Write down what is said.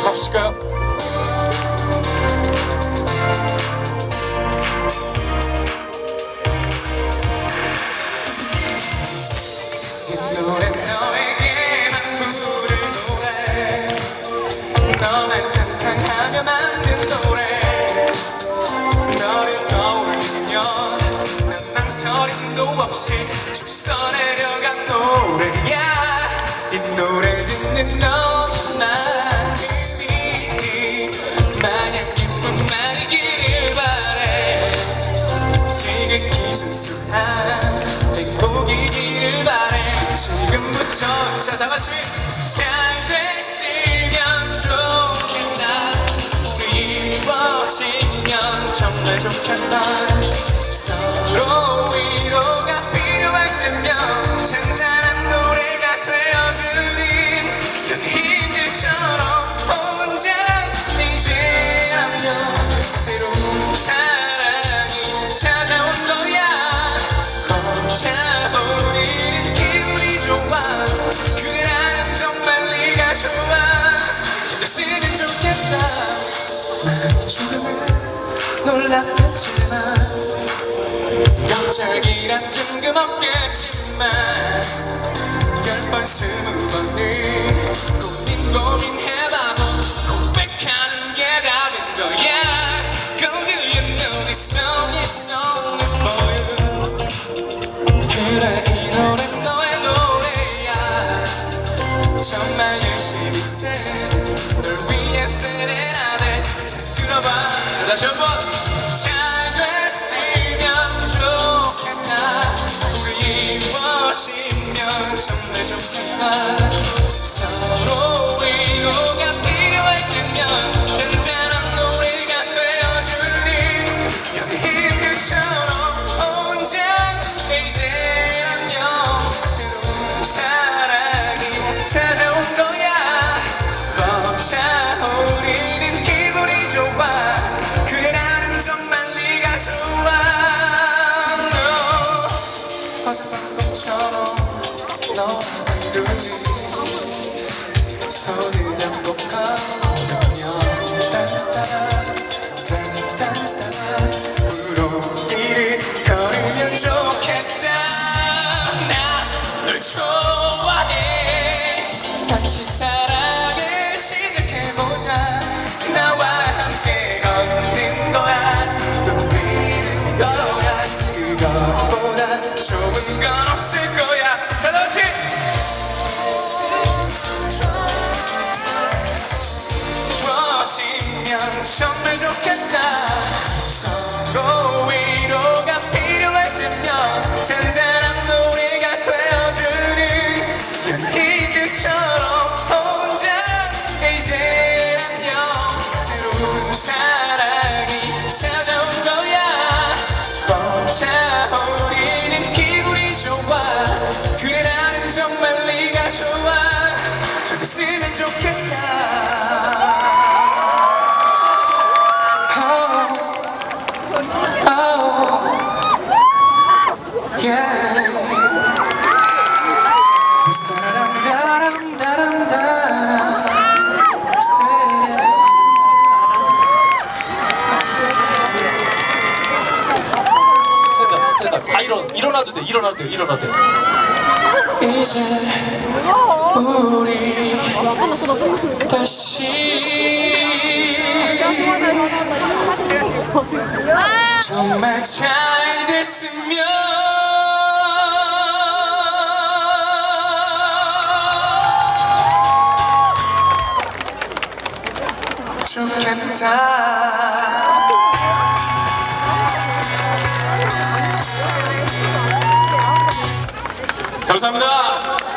시 한 행복이기를 바래. 지금부터 자 다 같이. 잘 됐으면 좋겠다. 우리 정말 좋겠다. 서로 위로가 필요할 때면 잔잔한 노래가 되어주는 연인들처럼 혼자 이제 안녕 새로운 조금은 놀랐겠지만 갑자기란 뜬금없겠지만 열번 스무 번을 고민 고민해봐도 고백하는 게 답인 거야. Go do you know this song is only for you 그래 이 노래 너의 노래야. 정말 열심히 쓴널 위해 세레나데 잘 들어봐. 자, 다시 한번 정말 좋겠다 서로 위 때면 일어나도 돼 일어나도 돼 일어나도 돼. 이제 우리 다시 정말 잘 됐으면 좋겠다. 감사합니다